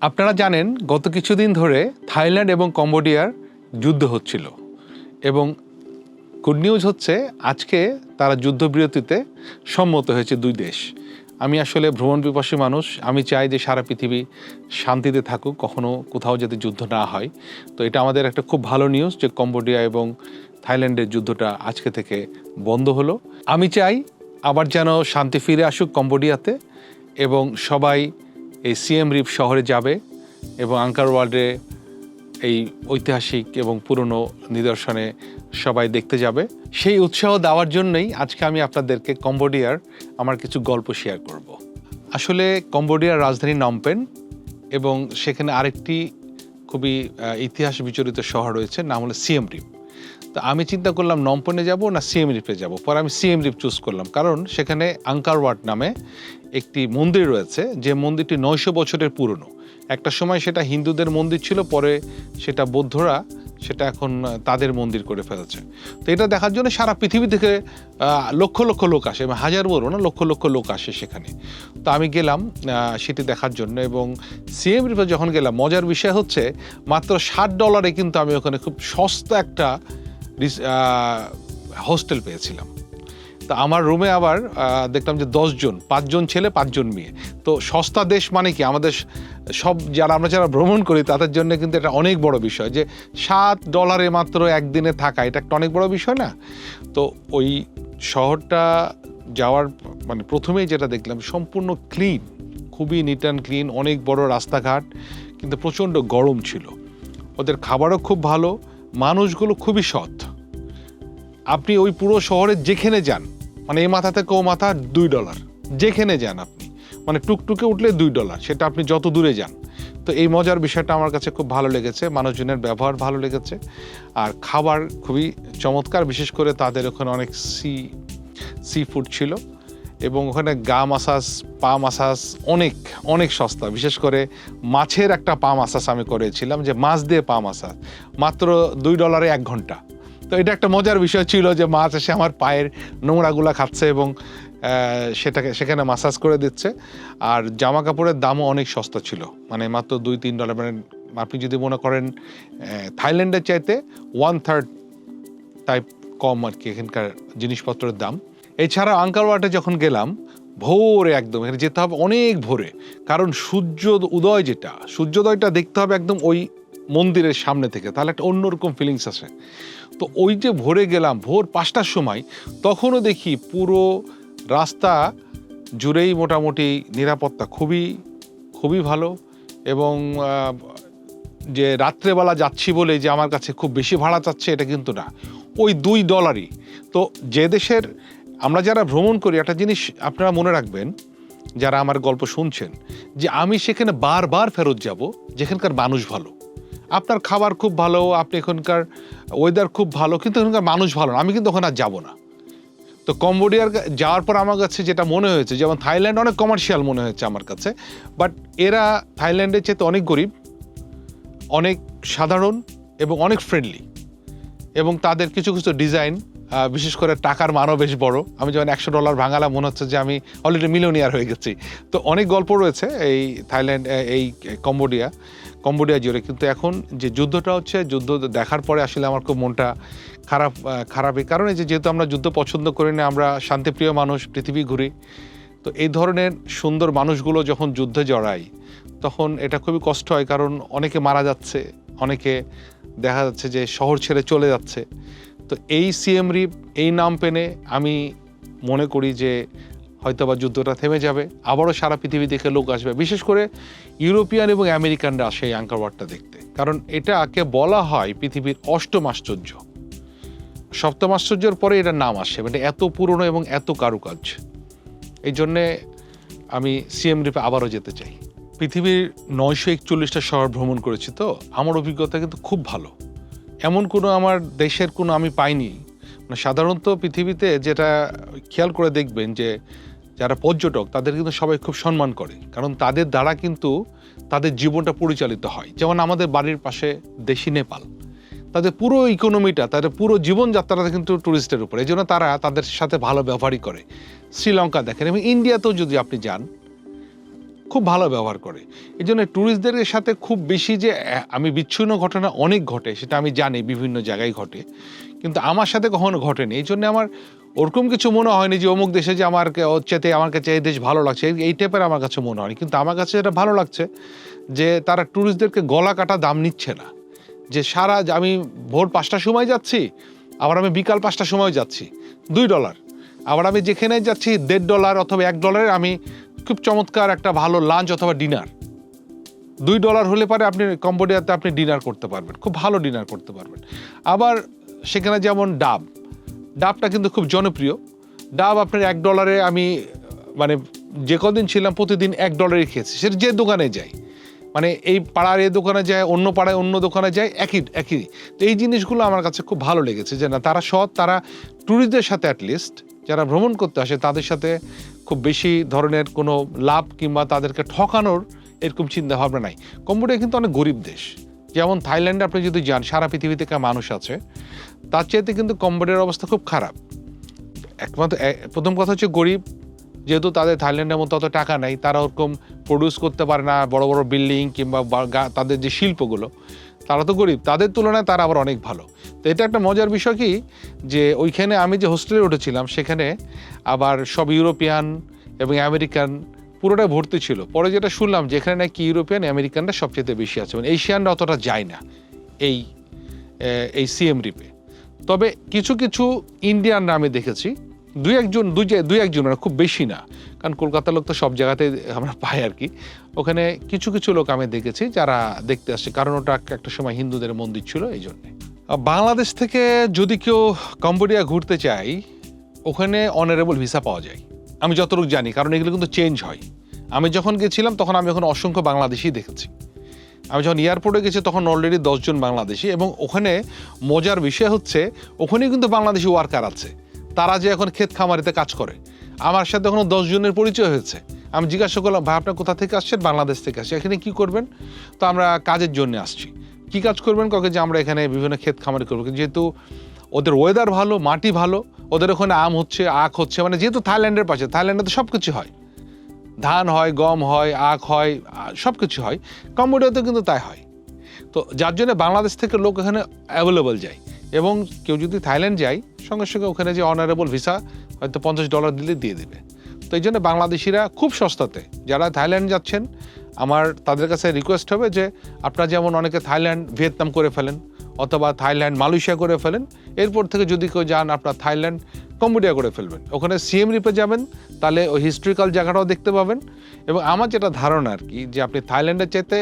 আপনারা জানেন, গত কিছুদিন ধরে থাইল্যান্ড এবং কম্বোডিয়ার যুদ্ধ হচ্ছিল। এবং গুড নিউজ হচ্ছে, আজকে তারা যুদ্ধবিরতিতে সম্মত হয়েছে দুই দেশ। আমি আসলে ভ্রমণ পিপাসী মানুষ, আমি চাই যে সারা পৃথিবী শান্তিতে থাকুক, কখনো কোথাও যাতে যুদ্ধ না হয়। তো এটা আমাদের একটা খুব ভালো নিউজ যে কম্বোডিয়া এবং থাইল্যান্ডের যুদ্ধটা আজকে থেকে বন্ধ হলো। আমি চাই আবার যেন শান্তি ফিরে আসুক কম্বোডিয়াতে এবং সবাই এই সিএম রিপ শহরে যাবে এবং আঙ্কার ওয়ার্ল্ডে এই ঐতিহাসিক এবং পুরনো নিদর্শনে সবাই দেখতে যাবে। সেই উৎসাহ দেওয়ার জন্যই আজকে আমি আপনাদেরকে কম্বোডিয়ার আমার কিছু গল্প শেয়ার করব। আসলে কম্বোডিয়ার রাজধানী নমপেন এবং সেখানে আরেকটি খুবই ইতিহাস বিচরিত শহর রয়েছে, নাম হলো সিএম রিপ তো আমি চিন্তা করলাম নম্পনে যাব না সিএম রিপে যাব? পরে আমি সিএম রিপ চুজ করলাম। কারণ সেখানে আঙ্কার ওয়াট নামে একটি মন্দির রয়েছে, যে মন্দিরটি নয়শো বছরের পুরনো। একটা সময় সেটা হিন্দুদের মন্দির ছিল, পরে সেটা বৌদ্ধরা সেটা এখন তাদের মন্দির করে ফেলেছে। তো এটা দেখার জন্য সারা পৃথিবী থেকে লক্ষ লক্ষ লোক আসে হাজার বলব না, লক্ষ লক্ষ লোক আসে সেখানে। তো আমি গেলাম সেটি দেখার জন্য, এবং সিএম রিপে যখন গেলাম, মজার বিষয় হচ্ছে, মাত্র ষাট ডলারে কিন্তু আমি ওখানে খুব সস্তা একটা হোস্টেল পেয়েছিলাম। তো আমার রুমে আবার আহ, দেখলাম যে দশজন পাঁচজন ছেলে পাঁচজন মেয়ে। তো সস্তা দেশ মানে কি? আমাদের সব যারা আমরা যারা ভ্রমণ করি তাদের জন্য কিন্তু এটা অনেক বড় বিষয় যে সাত ডলারে মাত্র একদিনে থাকা এটা একটা অনেক বড় বিষয় না? তো ওই শহরটা যাওয়ার মানে প্রথমেই যেটা দেখলাম সম্পূর্ণ ক্লিন খুবই নিট অ্যান্ড ক্লিন অনেক বড় রাস্তাঘাট কিন্তু প্রচণ্ড গরম ছিল। ওদের খাবারও খুব ভালো মানুষগুলো খুবই সৎ। আপনি ওই পুরো শহরে যেখানে যান মানে এই মাথা থেকে ও মাথা দুই ডলার যেখানে যান আপনি। মানে টুকটুকে উঠলে দুই ডলার সেটা আপনি যত দূরে যান। তো এই মজার বিষয়টা আমার কাছে খুব ভালো লেগেছে, মানুষজনের ব্যবহার ভালো লেগেছে। আর খাবার খুবই চমৎকার, বিশেষ করে তাদের ওখানে অনেক সি সি ফুড ছিল। এবং ওখানে গা মাসাজ, পা মাসাজ অনেক অনেক সস্তা। বিশেষ করে মাছের একটা পা মাসাজ আমি করেছিলাম, যে মাছ দিয়ে পা মাসাজ। মাত্র দুই ডলারে এক ঘণ্টা। তো এটা একটা মজার বিষয় ছিল যে মাছ এসে আমার পায়ের নোংরাগুলা খাচ্ছে এবং সেটাকে, সেখানে মাসাজ করে দিচ্ছে। আর জামা কাপড়ের দামও অনেক সস্তা ছিল। মানে মাত্র দুই, তিন ডলার মানে আপনি যদি মনে করেন থাইল্যান্ডের চাইতে ওয়ান থার্ড টাইপ কম আর কি এখানকার জিনিসপত্রের দাম। এছাড়া আঙ্কারওয়াটে যখন গেলাম, ভোরে একদম, এখানে যেতে হবে অনেক ভোরে। কারণ সূর্য উদয় যেটা, সূর্যোদয়টা দেখতে হবে একদম ওই মন্দিরের সামনে থেকে, তাহলে একটা অন্যরকম ফিলিংস আসে। তো ওই যে ভোরে গেলাম, ভোর পাঁচটার সময়, তখনও দেখি পুরো রাস্তা জুড়েই মোটামুটি নিরাপত্তা খুবই খুবই ভালো এবং যে রাত্রেবেলা যাচ্ছি বলে যে আমার কাছে খুব বেশি ভাড়া চাচ্ছে এটা কিন্তু না। ওই দুই ডলারই তো যে দেশের আমরা যারা ভ্রমণ করি, একটা জিনিস আপনারা মনে রাখবেন, যারা আমার গল্প শুনছেন, যে আমি সেখানে বারবার ফেরত যাব, যেখানকার মানুষ ভালো। আপনার খাবার খুব ভালো, আপনি এখানকার ওয়েদার খুব ভালো, কিন্তু এখানকার মানুষ ভালো না, আমি কিন্তু ওখানে আর যাব না। তো কম্বোডিয়ার যাওয়ার পর আমার কাছে যেটা মনে হয়েছে, যেমন থাইল্যান্ড অনেক কমার্শিয়াল মনে হয়েছে আমার কাছে বাট এরা থাইল্যান্ডের চেয়ে তো অনেক গরিব, অনেক সাধারণ এবং অনেক ফ্রেন্ডলি এবং তাদের কিছু কিছু ডিজাইন বিশেষ করে টাকার মানও বেশ বড়। আমি যখন একশো ডলার ভাঙালাম মনে হচ্ছে যে আমি অলরেডি মিলিয়নিয়ার হয়ে গেছি। তো অনেক গল্প রয়েছে এই থাইল্যান্ড এই কম্বোডিয়া কম্বোডিয়া জুড়ে। কিন্তু এখন যে যুদ্ধটা হচ্ছে যুদ্ধ দেখার পরে আসলে আমার খুব মনটা খারাপ আহ, খারাপ এই কারণে যে যেহেতু আমরা যুদ্ধ পছন্দ করি না আমরা শান্তিপ্রিয় মানুষ পৃথিবী ঘুরি। তো এই ধরনের সুন্দর মানুষগুলো যখন যুদ্ধে জড়ায় তখন এটা খুবই কষ্ট হয়। কারণ অনেকে মারা যাচ্ছে অনেকে দেখা যাচ্ছে যে শহর ছেড়ে চলে যাচ্ছে। তো এই সিএম রিপ এই নাম পেনে আমি মনে করি যে হয়তোবা যুদ্ধটা থেমে যাবে। আবারও সারা পৃথিবী থেকে লোক আসবে। বিশেষ করে ইউরোপিয়ান এবং আমেরিকানরা আসে এই আঙ্কারওয়ারটা দেখতে। কারণ এটাকে বলা হয় পৃথিবীর অষ্টম আশ্চর্য। সপ্তম আশ্চর্যের পরে এটার নাম আসে মানে এত পুরনো এবং এত কারুকাজ এই জন্যে আমি সিএম রিপে আবারও যেতে চাই। পৃথিবীর নয়শো একচল্লিশটা শহর ভ্রমণ করেছি তো, আমার অভিজ্ঞতা কিন্তু খুব ভালো। এমন কোনো আমার দেশের কোনো আমি পাইনি। মানে সাধারণত পৃথিবীতে যেটা খেয়াল করে দেখবেন যে, যারা পর্যটক, তাদের কিন্তু সবাই খুব সম্মান করে। কারণ তাদের দ্বারা কিন্তু তাদের জীবনটা পরিচালিত হয়। যেমন আমাদের বাড়ির পাশে দেশি নেপাল। তাদের পুরো ইকোনমিটা তাদের পুরো জীবনযাত্রাটা কিন্তু ট্যুরিস্টের উপরে। এই জন্য তারা তাদের সাথে ভালো ব্যবহারই করে। শ্রীলঙ্কা দেখেন এবং ইন্ডিয়াতেও যদি আপনি যান খুব ভালো ব্যবহার করে। এই জন্য ট্যুরিস্টদের সাথে খুব বেশি যে আমি বিচ্ছিন্ন ঘটনা অনেক ঘটে, সেটা আমি জানি বিভিন্ন জায়গায় ঘটে, কিন্তু আমার সাথে কখনো ঘটেনি। এই জন্য আমার ওরকম কিছু মনে হয়নি যে, অমুক দেশে যে আমার চাইতে আমার কাছে এই দেশ ভালো লাগছে, এই- টাইপের আমার কাছে মনে হয়নি। কিন্তু আমার কাছে এটা ভালো লাগছে যে, তারা ট্যুরিস্টদেরকে গলা কাটা দাম নিচ্ছে না। যে সারা আমি ভোর পাঁচটার সময় যাচ্ছি, আবার আমি বিকাল পাঁচটার সময় যাচ্ছি, দুই ডলার আবার আমি যেখানে যাচ্ছি, দেড় ডলার অথবা এক ডলারে আমি খুব চমৎকার একটা ভালো লাঞ্চ অথবা ডিনার দুই ডলার হলে পারে আপনি কম্বোডিয়াতে আপনি ডিনার করতে পারবেন, খুব ভালো ডিনার করতে পারবেন। আবার সেখানে যেমন ডাব, ডাবটা কিন্তু খুব জনপ্রিয়। ডাব আপনার এক ডলারে আমি মানে যে কদিন ছিলাম প্রতিদিন এক ডলারে খেয়েছি, সেটা যে দোকানে যাই মানে এই পাড়ার এই দোকানে যায়, অন্য পাড়ায় অন্য দোকানে যায়, একই একই। তো এই জিনিসগুলো আমার কাছে খুব ভালো লেগেছে যে না, তারা সৎ, তারা ট্যুরিস্টদের সাথে অ্যাটলিস্ট যারা ভ্রমণ করতে আসে, তাদের সাথে খুব বেশি ধরনের কোনো লাভ কিংবা তাদেরকে ঠকানোর এরকম চিন্তা ভাবনা নাই। কম্বোডিয়া কিন্তু অনেক গরিব দেশ। যেমন থাইল্যান্ডে আপনি যদি যান, সারা পৃথিবী থেকে মানুষ আছে, তার চাইতে কিন্তু কম্বোডিয়ার অবস্থা খুব খারাপ। একমাত্র প্রথম কথা হচ্ছে গরিব, যেহেতু তাদের থাইল্যান্ডের মতো অত টাকা নাই, তারা ওরকম প্রডিউস করতে পারে না, বড় বড় বিল্ডিং কিংবা তাদের যে শিল্পগুলো তারা তো গরিব, তাদের তুলনায় তারা আবার অনেক ভালো। তো এটা একটা মজার বিষয় কি? যে ওইখানে আমি যে হোস্টেলে উঠেছিলাম, সেখানে আবার সব ইউরোপিয়ান এবং আমেরিকান পুরোটাই ভর্তি ছিল। পরে যেটা শুনলাম যেখানে নাকি ইউরোপিয়ান, আমেরিকানরা সবচেয়ে বেশি আছে। মানে এশিয়ানরা অতটা যায় না এই এই সিএম রিপে। তবে কিছু কিছু ইন্ডিয়ানরা আমি দেখেছি দুই একজন, দুই দুই একজন মানে খুব বেশি না। কারণ কলকাতার লোক তো সব জায়গাতে আমরা পাই আর কি। ওখানে কিছু কিছু লোক আমি দেখেছি যারা দেখতে আসছে কারণ ওটা একটা সময় হিন্দুদের মন্দির ছিল এই জন্যে। বাংলাদেশ থেকে যদি কেউ কম্বোডিয়া ঘুরতে চাই ওখানে অনারেবল ভিসা পাওয়া যায়। আমি যতটুকু জানি, কারণ এগুলো কিন্তু চেঞ্জ হয়। আমি যখন গেছিলাম, তখন আমি ওখানে অসংখ্য বাংলাদেশি দেখেছি। আমি যখন এয়ারপোর্টে গেছি, তখন অলরেডি দশজন বাংলাদেশি এবং ওখানে মজার বিষয় হচ্ছে ওখানে কিন্তু বাংলাদেশি ওয়ার্কার আছে। তারা যে এখন ক্ষেত খামারিতে কাজ করে। আমার সাথে ওখানে দশজনের পরিচয় হয়েছে। আমি জিজ্ঞাসা করলাম, ভাই আপনার কোথা থেকে আসছেন? বাংলাদেশ থেকে আসছি। এখানে কি করবেন? তো আমরা কাজের জন্য আসছি। কি কাজ করবেন? কাউকে যে আমরা এখানে বিভিন্ন ক্ষেত খামারি করব। যেহেতু ওদের ওয়েদার ভালো, মাটি ভালো, ওদের ওখানে আম হচ্ছে, আখ হচ্ছে মানে যেহেতু থাইল্যান্ডের পাশে, থাইল্যান্ডে তো সব কিছু হয়। ধান হয়, গম হয়, আখ হয় সব কিছু হয়। কম্বোডিয়াতেও কিন্তু তাই হয়। তো যার জন্য বাংলাদেশ থেকে লোক এখানে অ্যাভেলেবল যায়। এবং কেউ যদি থাইল্যান্ড যায়, সঙ্গে সঙ্গে ওখানে যে অনারেবল ভিসা হয়তো পঞ্চাশ ডলার দিলে দিয়ে দেবে। তো এই জন্য বাংলাদেশিরা খুব সস্তাতে, যারা থাইল্যান্ড যাচ্ছেন, আমার তাদের কাছে রিকোয়েস্ট হবে যে আপনারা যেমন অনেকে থাইল্যান্ড, ভিয়েতনাম করে ফেলেন, অথবা থাইল্যান্ড, মালয়েশিয়া করে ফেলেন, এরপর থেকে যদি কেউ যান, আপনার থাইল্যান্ড, কম্বোডিয়া করে ফেলবেন। ওখানে সিএম রিপে যাবেন, তাহলে ওই হিস্ট্রিক্যাল জায়গাটাও দেখতে পাবেন। এবং আমার যেটা ধারণা আর কি, যে আপনি থাইল্যান্ডের চাইতে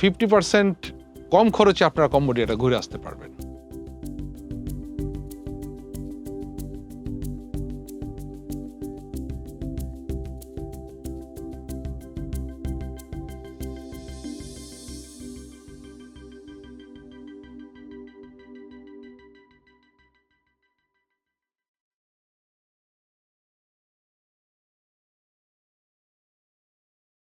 ফিফটি পার্সেন্ট কম খরচে আপনারা কম্বোডিয়াটা ঘুরে আসতে পারবেন।